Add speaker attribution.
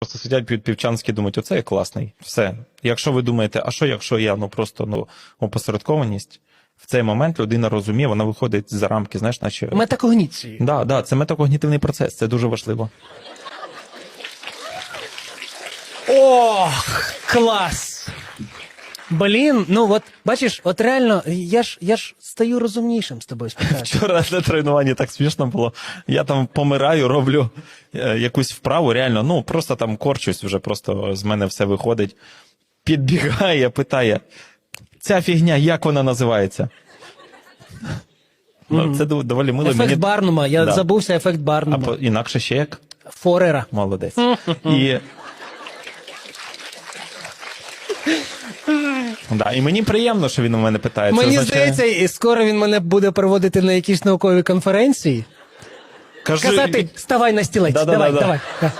Speaker 1: Просто сидять під півчанські думають, оце я класний. Все. Якщо ви думаєте, а що, якщо я ну просто ну опосередкованість, в цей момент людина розуміє, вона виходить за рамки, знаєш, наче.
Speaker 2: Метакогніції.
Speaker 1: Да, да, це метакогнітивний процес, це дуже важливо.
Speaker 2: Ох, клас! Блін, ну от бачиш, от реально, я ж я ж стаю розумнішим з тобою спілкуватися.
Speaker 1: Вчора на тренуванні так смішно було. Я там помираю, роблю е, якусь вправу, реально, ну просто там корчусь, вже просто з мене все виходить. Підбігає, питає: ця фігня, як вона називається? Ну, це дов- доволі мило.
Speaker 2: Ефект
Speaker 1: Мені...
Speaker 2: Барнума, я
Speaker 1: Да.
Speaker 2: забувся ефект Барнума.
Speaker 1: по- інакше ще як?
Speaker 2: Форера.
Speaker 1: Молодець. І... Да, і мені приємно, що він у мене питає. Це
Speaker 2: Мені
Speaker 1: означає-
Speaker 2: здається, і скоро він мене буде проводити на якісь наукові конференції.
Speaker 1: Кажу,
Speaker 2: Казати, ставай на стілець,
Speaker 1: Да-да-да-да.
Speaker 2: давай, давай.